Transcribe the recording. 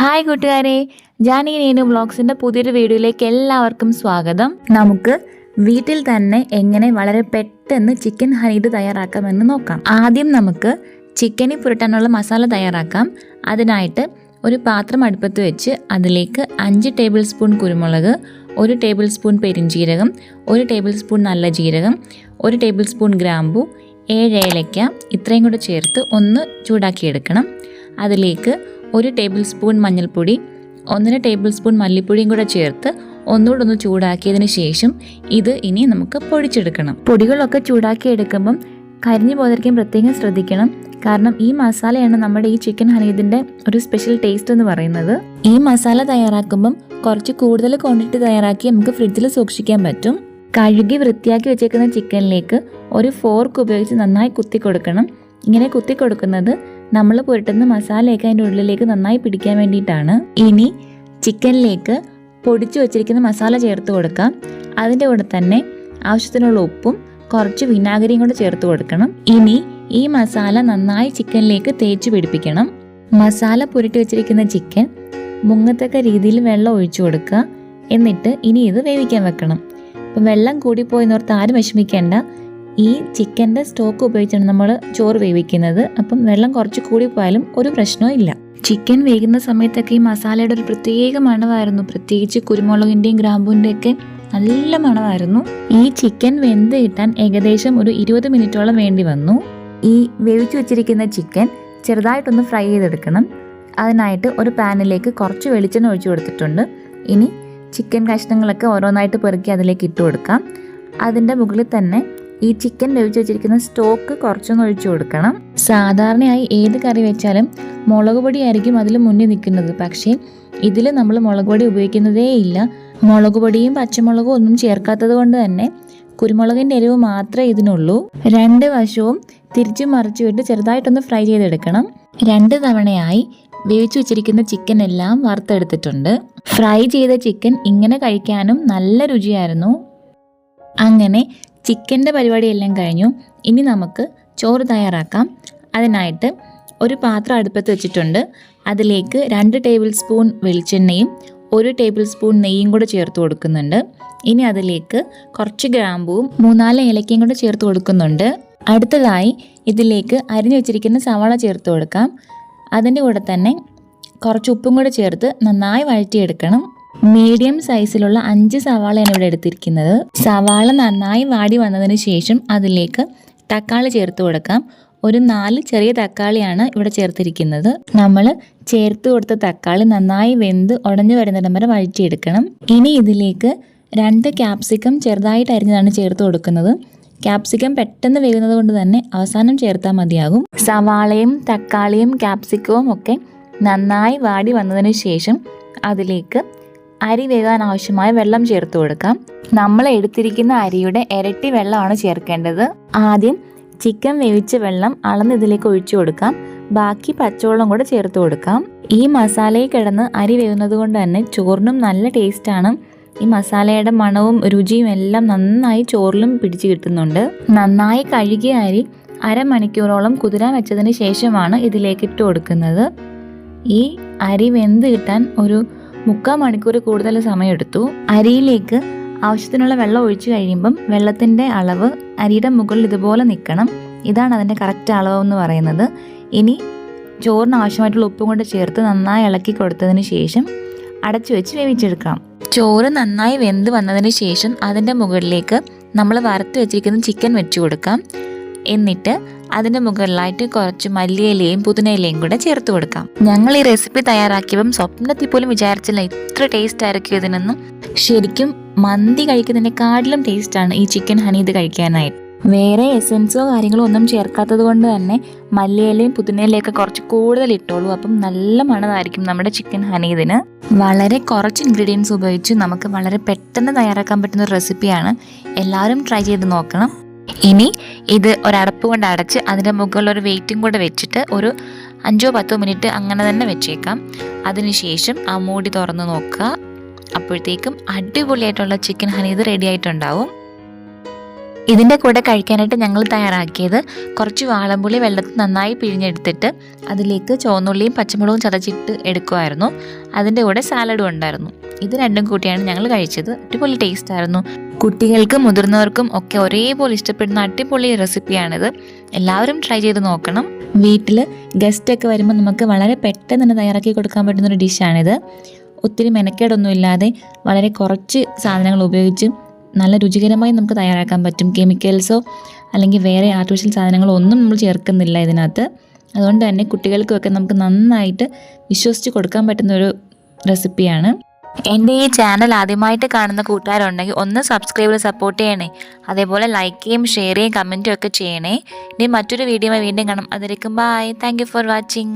Hi കൂട്ടുകാരെ ജാനി നേനു വ്ളോഗ്സിന്റെ പുതിയൊരു വീഡിയോയിലേക്ക് എല്ലാവർക്കും സ്വാഗതം. നമുക്ക് വീട്ടിൽ തന്നെ എങ്ങനെ വളരെ പെട്ടെന്ന് ചിക്കൻ ഹനീത് തയ്യാറാക്കാമെന്ന് നോക്കാം. ആദ്യം നമുക്ക് ചിക്കനെ പുരട്ടാനുള്ള മസാല തയ്യാറാക്കാം. അതിനായിട്ട് ഒരു പാത്രം അടുപ്പത്ത് വെച്ച് അതിലേക്ക് അഞ്ച് ടേബിൾ സ്പൂൺ കുരുമുളക് ഒരു ടേബിൾ സ്പൂൺ പെരിഞ്ജീരകം ഒരു ടേബിൾ സ്പൂൺ നല്ല ജീരകം ഒരു ടേബിൾ സ്പൂൺ ഗ്രാമ്പു ഏഴ് ഏലയ്ക്ക ഇത്രയും കൂടെ ചേർത്ത് ഒന്ന് ചൂടാക്കിയെടുക്കണം. അതിലേക്ക് ഒരു ടേബിൾ സ്പൂൺ മഞ്ഞൾപ്പൊടി ഒന്നര ടേബിൾ സ്പൂൺ മല്ലിപ്പൊടിയും കൂടെ ചേർത്ത് ഒന്നുകൂടെ ഒന്ന് ചൂടാക്കിയതിന് ശേഷം ഇത് ഇനി നമുക്ക് പൊടിച്ചെടുക്കണം. പൊടികളൊക്കെ ചൂടാക്കി എടുക്കുമ്പം കരിഞ്ഞു പോകാതിരിക്കാൻ പ്രത്യേകം ശ്രദ്ധിക്കണം. കാരണം ഈ മസാലയാണ് നമ്മുടെ ഈ ചിക്കൻ ഹനീദിന്റെ ഒരു സ്പെഷ്യൽ ടേസ്റ്റ് എന്ന് പറയുന്നത്. ഈ മസാല തയ്യാറാക്കുമ്പം കുറച്ച് കൂടുതൽ ക്വാണ്ടിറ്റി തയ്യാറാക്കി നമുക്ക് ഫ്രിഡ്ജിൽ സൂക്ഷിക്കാൻ പറ്റും. കഴുകി വൃത്തിയാക്കി വെച്ചേക്കുന്ന ചിക്കനിലേക്ക് ഒരു ഫോർക്ക് ഉപയോഗിച്ച് നന്നായി കുത്തി കൊടുക്കണം ഇങ്ങനെ കുത്തി കൊടുക്കുന്നത് നമ്മൾ പുരട്ടുന്ന മസാലയൊക്കെ അതിന്റെ ഉള്ളിലേക്ക് നന്നായി പിടിക്കാൻ വേണ്ടിയിട്ടാണ്. ഇനി ചിക്കനിലേക്ക് പൊടിച്ചു വച്ചിരിക്കുന്ന മസാല ചേർത്ത് കൊടുക്കാം. അതിന്റെ കൂടെ തന്നെ ആവശ്യത്തിനുള്ള ഉപ്പും കുറച്ച് വിനാഗിരിയും കൂടെ ചേർത്ത് കൊടുക്കണം. ഇനി ഈ മസാല നന്നായി ചിക്കനിലേക്ക് തേച്ച് പിടിപ്പിക്കണം. മസാല പുരട്ടി വെച്ചിരിക്കുന്ന ചിക്കൻ മുങ്ങത്തക്ക രീതിയിൽ വെള്ളം ഒഴിച്ചു കൊടുക്കുക. എന്നിട്ട് ഇനി ഇത് വേവിക്കാൻ വെക്കണം. ഇപ്പം വെള്ളം കൂടിപ്പോയെന്നോർത്ത് ആരും വിഷമിക്കേണ്ട. ഈ ചിക്കന്റെ സ്റ്റോക്ക് ഉപയോഗിച്ചാണ് നമ്മൾ ചോറ് വേവിക്കുന്നത്. അപ്പം വെള്ളം കുറച്ച് കൂടി പോയാലും ഒരു പ്രശ്നവും ഇല്ല. ചിക്കൻ വേകുന്ന സമയത്തൊക്കെ ഈ മസാലയുടെ ഒരു പ്രത്യേക മണമായിരുന്നു. പ്രത്യേകിച്ച് കുരുമുളകിന്റെയും ഗ്രാമ്പൂവിന്റെയും ഒക്കെ നല്ല മണമായിരുന്നു. ഈ ചിക്കൻ വെന്ത് കിട്ടാൻ ഏകദേശം ഒരു ഇരുപത് മിനിറ്റോളം വേണ്ടി വന്നു. ഈ വേവിച്ചു വെച്ചിരിക്കുന്ന ചിക്കൻ ചെറുതായിട്ടൊന്ന് ഫ്രൈ ചെയ്തെടുക്കണം. അതിനായിട്ട് ഒരു പാനിലേക്ക് കുറച്ച് വെളിച്ചെണ്ണ ഒഴിച്ചു കൊടുത്തിട്ടുണ്ട്. ഇനി ചിക്കൻ കഷ്ണങ്ങളൊക്കെ ഓരോന്നായിട്ട് പെറുക്കി അതിലേക്ക് ഇട്ട് കൊടുക്കാം. അതിന്റെ മുകളിൽ തന്നെ ഈ ചിക്കൻ വേവിച്ച് വെച്ചിരിക്കുന്ന സ്റ്റോക്ക് കുറച്ചൊന്ന് ഒഴിച്ചു കൊടുക്കണം. സാധാരണയായി ഏത് കറി വെച്ചാലും മുളക് പൊടി ആയിരിക്കും അതിൽ മുന്നിൽ നിൽക്കുന്നത്. പക്ഷേ ഇതിൽ നമ്മൾ മുളക് പൊടി ഉപയോഗിക്കുന്നതേ ഇല്ല. മുളക് പൊടിയും പച്ചമുളകും ഒന്നും ചേർക്കാത്തത് കൊണ്ട് തന്നെ കുരുമുളകിന്റെ എരിവ് മാത്രമേ ഇതിനുള്ളൂ. രണ്ട് വശവും തിരിച്ചു മറിച്ചു വിട്ട് ചെറുതായിട്ടൊന്ന് ഫ്രൈ ചെയ്തെടുക്കണം. രണ്ട് തവണയായി വേവിച്ചു വെച്ചിരിക്കുന്ന ചിക്കൻ എല്ലാം വറുത്തെടുത്തിട്ടുണ്ട്. ഫ്രൈ ചെയ്ത ചിക്കൻ ഇങ്ങനെ കഴിക്കാനും നല്ല രുചിയായിരുന്നു. അങ്ങനെ ചിക്കന്റെ പരിപാടിയെല്ലാം കഴിഞ്ഞു. ഇനി നമുക്ക് ചോറ് തയ്യാറാക്കാം. അതിനായിട്ട് ഒരു പാത്രം അടുപ്പത്ത് വെച്ചിട്ടുണ്ട്. അതിലേക്ക് രണ്ട് ടേബിൾ സ്പൂൺ വെളിച്ചെണ്ണയും ഒരു ടേബിൾ സ്പൂൺ നെയ്യും കൂടെ ചേർത്ത് കൊടുക്കുന്നുണ്ട്. ഇനി അതിലേക്ക് കുറച്ച് ഗ്രാമ്പൂവും മൂന്നാൽ ഏലക്കയും കൂടെ ചേർത്ത് കൊടുക്കുന്നുണ്ട്. അടുത്തതായി ഇതിലേക്ക് അരിഞ്ഞു വെച്ചിരിക്കുന്ന സവാള ചേർത്ത് കൊടുക്കാം. അതിന്റെ കൂടെ തന്നെ കുറച്ച് ഉപ്പും കൂടെ ചേർത്ത് നന്നായി വഴറ്റിയെടുക്കണം. മീഡിയം സൈസിലുള്ള അഞ്ച് സവാളയാണ് ഇവിടെ എടുത്തിരിക്കുന്നത്. സവാള നന്നായി വാടി വന്നതിന് ശേഷം അതിലേക്ക് തക്കാളി ചേർത്ത് കൊടുക്കാം. ഒരു നാല് ചെറിയ തക്കാളിയാണ് ഇവിടെ ചേർത്തിരിക്കുന്നത്. നമ്മൾ ചേർത്ത് കൊടുത്ത തക്കാളി നന്നായി വെന്ത് ഉടഞ്ഞു വരുന്നിടം വരെ വഴറ്റിയെടുക്കണം. ഇനി ഇതിലേക്ക് രണ്ട് ക്യാപ്സിക്കം ചെറുതായിട്ട് അരിഞ്ഞതാണ് ചേർത്ത് കൊടുക്കുന്നത്. ക്യാപ്സിക്കം പെട്ടെന്ന് വേകുന്നത് കൊണ്ട് തന്നെ അവസാനം ചേർത്താൽ മതിയാകും. സവാളയും തക്കാളിയും ക്യാപ്സിക്കവും ഒക്കെ നന്നായി വാടി വന്നതിന് ശേഷം അതിലേക്ക് അരി വേകാൻ ആവശ്യമായ വെള്ളം ചേർത്ത് കൊടുക്കാം. നമ്മൾ എടുത്തിരിക്കുന്ന അരിയുടെ ഇരട്ടി വെള്ളമാണ് ചേർക്കേണ്ടത്. ആദ്യം ചിക്കൻ വേവിച്ച വെള്ളം അളന്ന് ഇതിലേക്ക് ഒഴിച്ചു കൊടുക്കാം. ബാക്കി പച്ചവെള്ളം കൂടെ ചേർത്ത് കൊടുക്കാം. ഈ മസാലയിൽ കിടന്ന് അരി വേവുന്നത് കൊണ്ട് തന്നെ ചോറിനും നല്ല ടേസ്റ്റാണ്. ഈ മസാലയുടെ മണവും രുചിയും എല്ലാം നന്നായി ചോറിലും പിടിച്ചു കിട്ടുന്നുണ്ട്. നന്നായി കഴുകിയ അരി അരമണിക്കൂറോളം കുതിരാൻ വെച്ചതിന് ശേഷമാണ് ഇതിലേക്ക് ഇട്ട് കൊടുക്കുന്നത്. ഈ അരി വെന്ത് കിട്ടാൻ ഒരു മുക്കാൽ മണിക്കൂർ കൂടുതൽ സമയമെടുത്തു. അരിയിലേക്ക് ആവശ്യത്തിനുള്ള വെള്ളം ഒഴിച്ചു കഴിയുമ്പം വെള്ളത്തിന്റെ അളവ് അരിയുടെ മുകളിൽ ഇതുപോലെ നിൽക്കണം. ഇതാണ് അതിന്റെ കറക്റ്റ് അളവ് എന്ന് പറയുന്നത്. ഇനി ചോറിന് ആവശ്യമായിട്ടുള്ള ഉപ്പും കൊണ്ട് ചേർത്ത് നന്നായി ഇളക്കി കൊടുത്തതിന് ശേഷം അടച്ചു വെച്ച് വേവിച്ചെടുക്കാം ചോറ് നന്നായി വെന്ത് വന്നതിന് ശേഷം അതിന്റെ മുകളിലേക്ക് നമ്മൾ വറുത്ത് വെച്ചിരിക്കുന്ന ചിക്കൻ വെച്ചു കൊടുക്കാം. എന്നിട്ട് അതിന്റെ മുകളിലായിട്ട് കുറച്ച് മല്ലിയിലയും പുതിനയിലയും കൂടെ ചേർത്ത് കൊടുക്കാം. ഞങ്ങൾ ഈ റെസിപ്പി തയ്യാറാക്കിയപ്പം സ്വപ്നത്തിൽ പോലും വിചാരിച്ചില്ല ഇത്ര ടേസ്റ്റ് ആയിരിക്കും ഇതിനൊന്നും. ശരിക്കും മന്തി കഴിക്കുന്നതിനെക്കാട്ടിലും ആണ് ഈ ചിക്കൻ ഹണി ഇത് കഴിക്കാനായിട്ട്. വേറെ എസെൻസോ കാര്യങ്ങളോ ഒന്നും ചേർക്കാത്തത് കൊണ്ട് തന്നെ മല്ലിയിലയും പുതിനയിലയൊക്കെ കുറച്ച് കൂടുതൽ ഇട്ടോളൂ. അപ്പം നല്ല മണമായിരിക്കും നമ്മുടെ ചിക്കൻ ഹണി ഇതിന്. വളരെ കുറച്ച് ഇൻഗ്രീഡിയൻസ് ഉപയോഗിച്ച് നമുക്ക് വളരെ പെട്ടെന്ന് തയ്യാറാക്കാൻ പറ്റുന്ന ഒരു റെസിപ്പിയാണ് എല്ലാവരും ട്രൈ ചെയ്ത് നോക്കണം. ഇനി ഇത് ഒരടപ്പ് കൊണ്ട് അടച്ച് അതിന്റെ മുകളിൽ ഒരു വെയിറ്റും കൂടെ വെച്ചിട്ട് ഒരു അഞ്ചോ പത്തോ മിനിറ്റ് അങ്ങനെ തന്നെ വെച്ചേക്കാം. അതിനുശേഷം ആ മൂടി തുറന്ന് നോക്കുക. അപ്പോഴത്തേക്കും അടിപൊളിയായിട്ടുള്ള ചിക്കൻ ഹണി ഇത് റെഡി ആയിട്ടുണ്ടാവും. ഇതിന്റെ കൂടെ കഴിക്കാനായിട്ട് ഞങ്ങൾ തയ്യാറാക്കിയത് കുറച്ച് വാളംപുളി വെള്ളത്തിൽ നന്നായി പിഴിഞ്ഞെടുത്തിട്ട് അതിലേക്ക് ചുവന്നുള്ളിയും പച്ചമുളകും ചതച്ചിട്ട് എടുക്കുമായിരുന്നു. അതിന്റെ കൂടെ സാലഡും ഉണ്ടായിരുന്നു. ഇത് രണ്ടും കൂട്ടിയാണ് ഞങ്ങൾ കഴിച്ചത്. അടിപൊളി ടേസ്റ്റ് ആയിരുന്നു. കുട്ടികൾക്കും മുതിർന്നവർക്കും ഒക്കെ ഒരേപോലെ ഇഷ്ടപ്പെടുന്ന അടിപൊളി റെസിപ്പിയാണിത്. എല്ലാവരും ട്രൈ ചെയ്ത് നോക്കണം. വീട്ടിൽ ഗസ്റ്റൊക്കെ വരുമ്പോൾ നമുക്ക് വളരെ പെട്ടെന്ന് തന്നെ തയ്യാറാക്കി കൊടുക്കാൻ പറ്റുന്ന ഒരു ഡിഷാണിത് ഒത്തിരി മെനക്കേടൊന്നും ഇല്ലാതെ വളരെ കുറച്ച് സാധനങ്ങൾ ഉപയോഗിച്ച് നല്ല രുചികരമായി നമുക്ക് തയ്യാറാക്കാൻ പറ്റും. കെമിക്കൽസോ അല്ലെങ്കിൽ വേറെ ആർട്ടിഫിഷ്യൽ സാധനങ്ങളോ ഒന്നും നമ്മൾ ചേർക്കുന്നില്ല ഇതിനകത്ത്. അതുകൊണ്ട് തന്നെ കുട്ടികൾക്കുമൊക്കെ നമുക്ക് നന്നായിട്ട് വിശ്വസിച്ച് കൊടുക്കാൻ പറ്റുന്ന ഒരു റെസിപ്പിയാണ് എന്റെ ഈ ചാനൽ ആദ്യമായിട്ട് കാണുന്ന കൂട്ടുകാരുണ്ടെങ്കിൽ ഒന്ന് സബ്സ്ക്രൈബ് ചെയ്ത് സപ്പോർട്ട് ചെയ്യണേ. അതേപോലെ ലൈക്ക് ചെയ്യും ഷെയർ ചെയ്യും കമന്റും ഒക്കെ ചെയ്യണേ. ഇനി മറ്റൊരു വീഡിയോ വീണ്ടും കാണാം. അതിരിക്കും ബൈ താങ്ക് ഫോർ വാച്ചിങ്